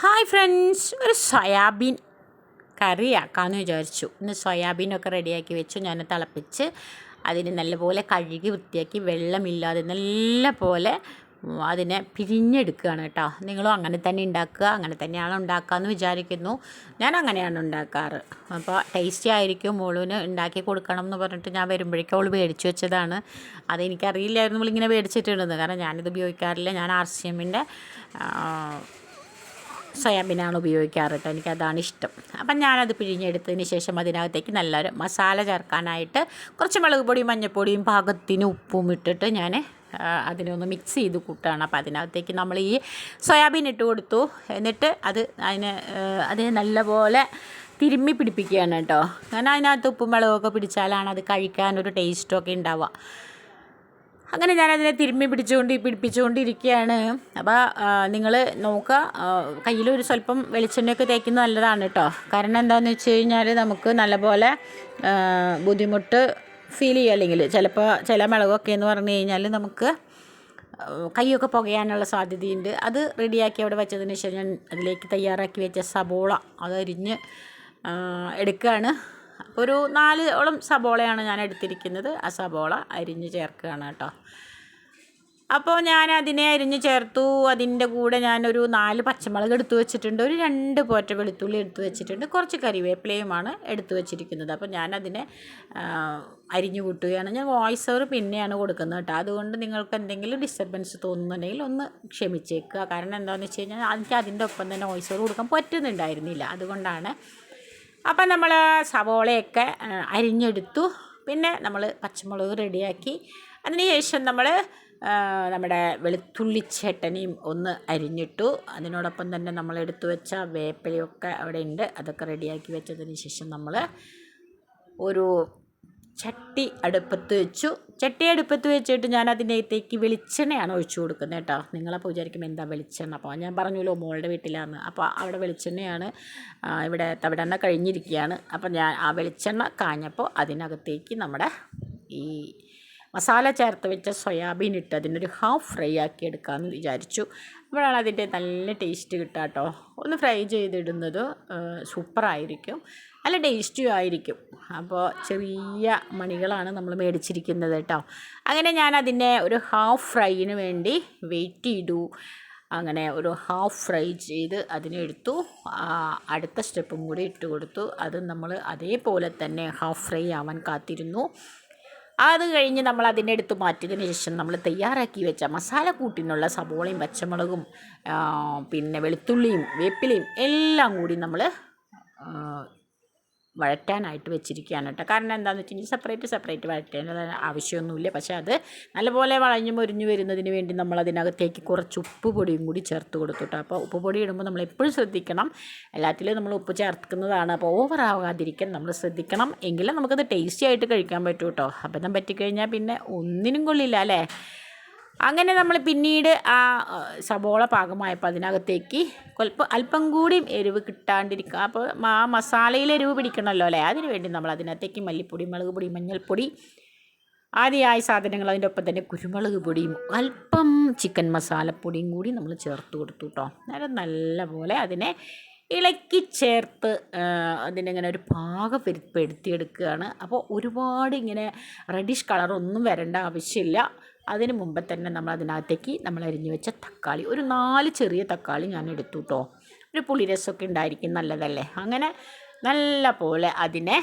Hi friends ഒരു soybean കറി ആക്കാമെന്ന് വിചാരിച്ചു. ഇന്ന് സോയാബീനൊക്കെ റെഡിയാക്കി വെച്ചു ഞാൻ തിളപ്പിച്ച് അതിന് നല്ലപോലെ കഴുകി വൃത്തിയാക്കി വെള്ളമില്ലാതെ നല്ല പോലെ അതിനെ പിരിഞ്ഞെടുക്കുകയാണ് കേട്ടോ. നിങ്ങളും അങ്ങനെ തന്നെ ഉണ്ടാക്കുക അങ്ങനെ തന്നെയാണ് ഉണ്ടാക്കുകയെന്ന് വിചാരിക്കുന്നു. ഞാൻ അങ്ങനെയാണ് ഉണ്ടാക്കാറ്. അപ്പോൾ ടേസ്റ്റി ആയിരിക്കും മോളുവിന് ഉണ്ടാക്കി കൊടുക്കണം എന്ന് പറഞ്ഞിട്ട് ഞാൻ വരുമ്പോഴേക്കും അവൾ മേടിച്ചു വെച്ചതാണ്. അതെനിക്കറിയില്ലായിരുന്നു ഇങ്ങനെ മേടിച്ചിട്ടുണ്ടെന്ന്. കാരണം ഞാനിത് ഉപയോഗിക്കാറില്ല. ഞാൻ ആർ സി എമ്മിന്റെ സോയാബീനാണ് ഉപയോഗിക്കാറ് കേട്ടോ എനിക്കതാണ് ഇഷ്ടം. അപ്പം ഞാനത് പിഴിഞ്ഞെടുത്തതിന് ശേഷം അതിനകത്തേക്ക് നല്ലൊരു മസാല ചേർക്കാനായിട്ട് കുറച്ച് മുളക് പൊടിയും മഞ്ഞൾപ്പൊടിയും പാകത്തിന് ഉപ്പും ഇട്ടിട്ട് ഞാൻ അതിനൊന്ന് മിക്സ് ചെയ്ത് കൂട്ടുകയാണ് അപ്പോൾ അതിനകത്തേക്ക് നമ്മൾ ഈ സോയാബീൻ ഇട്ട് കൊടുത്തു. എന്നിട്ട് അത് അതിന് അത് നല്ലപോലെ തിരുമ്മി പിടിപ്പിക്കുകയാണ് കേട്ടോ. കാരണം അതിനകത്ത് ഉപ്പും മുളകൊക്കെ പിടിച്ചാലാണ് അത് കഴിക്കാനൊരു ടേസ്റ്റൊക്കെ ഉണ്ടാവുക. അങ്ങനെ ഞാനതിനെ തിരുമ്മി പിടിച്ചുകൊണ്ട് പിടിപ്പിച്ചുകൊണ്ടിരിക്കുകയാണ് അപ്പോൾ നിങ്ങൾ നോക്കുക കയ്യിൽ ഒരു സ്വല്പം വെളിച്ചെണ്ണയൊക്കെ തേക്കുന്ന നല്ലതാണ് കേട്ടോ കാരണം എന്താണെന്ന് വെച്ച് കഴിഞ്ഞാൽ നമുക്ക് നല്ലപോലെ ബുദ്ധിമുട്ട് ഫീൽ ചെയ്യുക അല്ലെങ്കിൽ ചിലപ്പോൾ ചില മുളകൊക്കെ എന്ന് പറഞ്ഞു കഴിഞ്ഞാൽ നമുക്ക് കൈയൊക്കെ പുകയാനുള്ള സാധ്യതയുണ്ട്. അത് റെഡിയാക്കി അവിടെ വെച്ചതിന് ശേഷം ഞാൻ അതിലേക്ക് തയ്യാറാക്കി വെച്ച സബോള അതരിഞ്ഞ് എടുക്കുകയാണ് ഒരു നാലോളം സബോളയാണ് ഞാൻ എടുത്തിരിക്കുന്നത്. ആ സബോള അരിഞ്ഞ് ചേർക്കുകയാണ് കേട്ടോ. അപ്പോൾ ഞാൻ അതിനെ അരിഞ്ഞ് ചേർത്തു. അതിന്റെ കൂടെ ഞാനൊരു നാല് പച്ചമുളക് എടുത്തു വെച്ചിട്ടുണ്ട്. ഒരു രണ്ട് പോറ്റ വെളുത്തുള്ളി എടുത്തു വെച്ചിട്ടുണ്ട്. കുറച്ച് കറിവേപ്പിലയുമാണ് എടുത്തു വെച്ചിരിക്കുന്നത്. അപ്പോൾ ഞാനതിനെ അരിഞ്ഞു കൂട്ടുകയാണ്. ഞാൻ വോയിസ് ഓവർ പിന്നെയാണ് കൊടുക്കുന്നത് കേട്ടോ. അതുകൊണ്ട് നിങ്ങൾക്ക് എന്തെങ്കിലും ഡിസ്റ്റർബൻസ് തോന്നുന്നുണ്ടെങ്കിൽ ഒന്ന് ക്ഷമിച്ചേക്കുക. കാരണം എന്താണെന്ന് വെച്ച് കഴിഞ്ഞാൽ എനിക്ക് അതിന്റെ ഒപ്പം തന്നെ വോയിസ് ഓവർ കൊടുക്കാൻ പറ്റുന്നുണ്ടായിരുന്നില്ല. അതുകൊണ്ടാണ് അപ്പം നമ്മൾ സവോളയൊക്കെ അരിഞ്ഞെടുത്തു. പിന്നെ നമ്മൾ പച്ചമുളക് റെഡിയാക്കി. അതിനുശേഷം നമ്മൾ നമ്മുടെ വെളുത്തുള്ളി ചട്ടനിയും ഒന്ന് അരിഞ്ഞിട്ടു. അതിനോടൊപ്പം തന്നെ നമ്മൾ എടുത്തു വെച്ച വേപ്പിലയൊക്കെ അവിടെ ഉണ്ട്. അതൊക്കെ റെഡിയാക്കി വെച്ചതിന് ശേഷം നമ്മൾ ഒരു ചട്ടി അടുപ്പത്ത് വെച്ചു. ചട്ടി അടുപ്പത്ത് വെച്ചിട്ട് ഞാൻ അതിനകത്തേക്ക് വെളിച്ചെണ്ണയാണ് ഒഴിച്ചു കൊടുക്കുന്നത് കേട്ടോ. നിങ്ങളപ്പോൾ വിചാരിക്കും എന്താ വെളിച്ചെണ്ണ? അപ്പോൾ ഞാൻ പറഞ്ഞല്ലോ മോളുടെ വീട്ടിലാണ് അപ്പോൾ അവിടെ വെളിച്ചെണ്ണയാണ് ഇവിടെ തവിടെണ്ണ കഴിഞ്ഞിരിക്കുകയാണ്. അപ്പോൾ ഞാൻ ആ വെളിച്ചെണ്ണ കാഞ്ഞപ്പോൾ അതിനകത്തേക്ക് നമ്മുടെ ഈ മസാല ചേർത്ത് വെച്ച സോയാബീൻ ഇട്ട് അതിനൊരു ഹാഫ് ഫ്രൈ ആക്കി എടുക്കാമെന്ന് വിചാരിച്ചു. അപ്പോഴാണ് അതിന്റെ നല്ല ടേസ്റ്റ് കിട്ടുക കേട്ടോ ഒന്ന് ഫ്രൈ ചെയ്തിടുന്നത് സൂപ്പറായിരിക്കും നല്ല ടേസ്റ്റും ആയിരിക്കും. അപ്പോൾ ചെറിയ മണികളാണ് നമ്മൾ മേടിച്ചിരിക്കുന്നത് കേട്ടോ. അങ്ങനെ ഞാൻ അതിനെ ഒരു ഹാഫ് ഫ്രൈയിന് വേണ്ടി വെയിറ്റ് ചെയ്തു. അങ്ങനെ ഒരു ഹാഫ് ഫ്രൈ ചെയ്ത് അതിനെ എടുത്തു. അടുത്ത സ്റ്റെപ്പും കൂടി ഇട്ട് കൊടുത്തു. അത് നമ്മൾ അതേപോലെ തന്നെ ഹാഫ് ഫ്രൈ ആവാൻ കാത്തിരുന്നു. അത് കഴിഞ്ഞ് നമ്മൾ അതിന്റെ അടുത്ത് മാറ്റിയതിന് ശേഷം നമ്മൾ തയ്യാറാക്കി വെച്ച മസാല കൂട്ടിനുള്ള സബോളയും പച്ചമുളകും പിന്നെ വെളുത്തുള്ളിയും വേപ്പിലയും എല്ലാം കൂടി നമ്മൾ വഴറ്റാനായിട്ട് വെച്ചിരിക്കുകയാണ് കേട്ടോ. കാരണം എന്താണെന്ന് വെച്ച് കഴിഞ്ഞാൽ സെപ്പറേറ്റ് സെപ്പറേറ്റ് വഴറ്റേണ്ട ആവശ്യമൊന്നുമില്ല. പക്ഷേ അത് നല്ലപോലെ വളഞ്ഞു മുരിഞ്ഞു വരുന്നതിന് വേണ്ടി നമ്മൾ അതിനകത്തേക്ക് കുറച്ച് ഉപ്പ് പൊടിയും കൂടി ചേർത്ത് കൊടുത്തു കേട്ടോ. അപ്പോൾ ഉപ്പ് പൊടി ഇടുമ്പോൾ നമ്മൾ എപ്പോഴും ശ്രദ്ധിക്കണം. എല്ലാത്തിലും നമ്മൾ ഉപ്പ് ചേർക്കുന്നതാണ്. അപ്പോൾ ഓവർ ആവാതിരിക്കാൻ നമ്മൾ ശ്രദ്ധിക്കണം. എങ്കിലും നമുക്കത് ടേസ്റ്റി ആയിട്ട് കഴിക്കാൻ പറ്റൂ കേട്ടോ. അബദ്ധം പറ്റിക്കഴിഞ്ഞാൽ പിന്നെ ഒന്നിനും കൊള്ളില്ല അല്ലേ? അങ്ങനെ നമ്മൾ പിന്നീട് ആ സബോള പാകമായപ്പോൾ അതിനകത്തേക്ക് അല്പം കൂടി എരിവ് കിട്ടാണ്ടിരിക്കുക അപ്പോൾ ആ മസാലയിൽ എരിവ് പിടിക്കണമല്ലോ അല്ലേ? അതിന് വേണ്ടി നമ്മൾ അതിനകത്തേക്ക് മല്ലിപ്പൊടി മുളക് പൊടി മഞ്ഞൾപ്പൊടി ആദ്യമായ സാധനങ്ങൾ അതിന്റെ ഒപ്പം തന്നെ കുരുമുളക് പൊടിയും അല്പം ചിക്കൻ മസാലപ്പൊടിയും കൂടി നമ്മൾ ചേർത്ത് കൊടുത്തു കേട്ടോ. അന്നേരം നല്ലപോലെ അതിനെ ഇളക്കി ചേർത്ത് അതിനിങ്ങനെ ഒരു പാകം പെരുപ്പെടുത്തിയെടുക്കുകയാണ് അപ്പോൾ ഒരുപാട് ഇങ്ങനെ റെഡിഷ് കളറൊന്നും വരേണ്ട ആവശ്യമില്ല. അതിന് മുമ്പ് തന്നെ നമ്മൾ അതിനകത്തേക്ക് നമ്മൾ അരിഞ്ഞു വെച്ച തക്കാളി. ഒരു നാല് ചെറിയ തക്കാളി ഞാൻ എടുത്തു കേട്ടോ ഒരു പുളിരസമൊക്കെ ഉണ്ടായിരിക്കും നല്ലതല്ലേ? അങ്ങനെ നല്ല പോലെ അതിനെ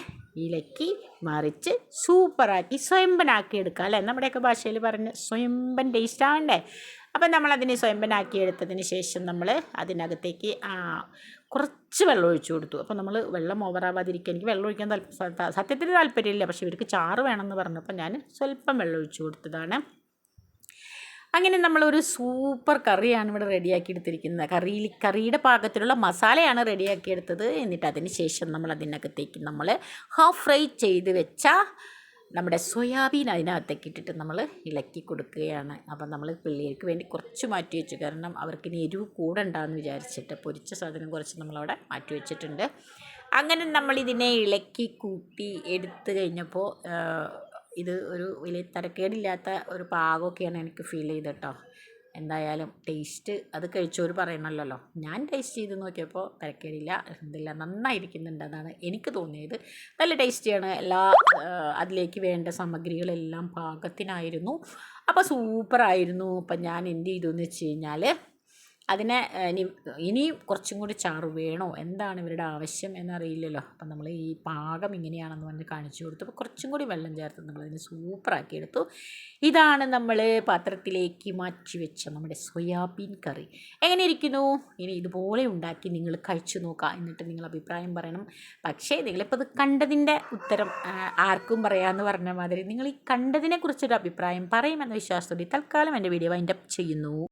ഇലക്കി മറിച്ച് സൂപ്പറാക്കി സ്വയംബനാക്കി എടുക്കുക അല്ലേ? നമ്മുടെയൊക്കെ ഭാഷയിൽ പറഞ്ഞ് സ്വയംബൻ ടേസ്റ്റ് ആവണ്ടേ? അപ്പം നമ്മളതിനെ സ്വയംബനാക്കി എടുത്തതിന് ശേഷം നമ്മൾ അതിനകത്തേക്ക് കുറച്ച് വെള്ളം ഒഴിച്ചു കൊടുത്തു. അപ്പോൾ നമ്മൾ വെള്ളം ഓവറാവാതിരിക്കുക എനിക്ക് വെള്ളം ഒഴിക്കാൻ സത്യത്തിന് താല്പര്യമില്ല. പക്ഷേ ഇവർക്ക് ചാറ് വേണമെന്ന് പറഞ്ഞപ്പോൾ ഞാൻ സ്വല്പം വെള്ളം ഒഴിച്ചു കൊടുത്തതാണ്. അങ്ങനെ നമ്മളൊരു സൂപ്പർ കറിയാണ് ഇവിടെ റെഡിയാക്കി എടുത്തിരിക്കുന്നത് കറിയിൽ കറിയുടെ പാകത്തിലുള്ള മസാലയാണ് റെഡിയാക്കി എടുത്തത് എന്നിട്ട് അതിന് ശേഷം നമ്മൾ അതിനകത്തേക്ക് നമ്മൾ ഹാഫ് ഫ്രൈ ചെയ്ത് വെച്ച നമ്മുടെ സോയാബീൻ അതിനകത്തേക്ക് ഇട്ടിട്ട് നമ്മൾ ഇളക്കി കൊടുക്കുകയാണ്. അപ്പം നമ്മൾ പിള്ളേർക്ക് വേണ്ടി കുറച്ച് മാറ്റി വെച്ചു. കാരണം അവർക്ക് ഇനി എരിവ് കൂടണ്ടെന്ന് വിചാരിച്ചിട്ട് പൊരിച്ച സാധനം കുറച്ച് നമ്മളവിടെ മാറ്റി വെച്ചിട്ടുണ്ട്. അങ്ങനെ നമ്മളിതിനെ ഇളക്കി കൂട്ടി എടുത്തു കഴിഞ്ഞപ്പോൾ ഇത് ഒരു വലിയ തരക്കേടില്ലാത്ത ഒരു പാകമൊക്കെയാണ് എനിക്ക് ഫീൽ ചെയ്തത് കേട്ടോ എന്തായാലും ടേസ്റ്റ് അത് കഴിച്ചവർ പറയണമല്ലോ ഞാൻ ടേസ്റ്റ് ചെയ്ത് നോക്കിയപ്പോൾ തിരക്കേടില്ല എന്തില്ല നന്നായിരിക്കുന്നുണ്ട് അതാണ് എനിക്ക് തോന്നിയത്. നല്ല ടേസ്റ്റിയാണ് എല്ലാ അതിലേക്ക് വേണ്ട സാമഗ്രികളെല്ലാം പാകത്തിനായിരുന്നു. അപ്പോൾ സൂപ്പറായിരുന്നു അപ്പം ഞാൻ എന്ത് ചെയ്തു എന്ന് വെച്ച് കഴിഞ്ഞാൽ അതിനെ ഇനി ഇനിയും കുറച്ചും കൂടി ചാറ് വേണോ? എന്താണ് ഇവരുടെ ആവശ്യം എന്നറിയില്ലല്ലോ. അപ്പം നമ്മൾ ഈ പാകം ഇങ്ങനെയാണെന്ന് പറഞ്ഞ് കാണിച്ചു കൊടുത്തു. അപ്പോൾ കുറച്ചും കൂടി വെള്ളം ചേർത്ത് നമ്മളതിനെ സൂപ്പറാക്കി എടുത്തു. ഇതാണ് നമ്മൾ പാത്രത്തിലേക്ക് മാറ്റി വെച്ച നമ്മുടെ സോയാബീൻ കറി. എങ്ങനെ ഇരിക്കുന്നു? ഇനി ഇതുപോലെ ഉണ്ടാക്കി നിങ്ങൾ കഴിച്ചു നോക്കുക എന്നിട്ട് നിങ്ങൾ അഭിപ്രായം പറയണം. പക്ഷേ നിങ്ങളിപ്പോൾ ഇത് കണ്ടതിന്റെ ഉത്തരം ആർക്കും പറയാമെന്ന് പറഞ്ഞ മാതിരി നിങ്ങൾ ഈ കണ്ടതിനെ കുറിച്ചൊരു അഭിപ്രായം പറയുമെന്ന വിശ്വാസത്തോടെ തൽക്കാലം എന്റെ വീഡിയോ വൈൻഡപ്പ് ചെയ്യുന്നു.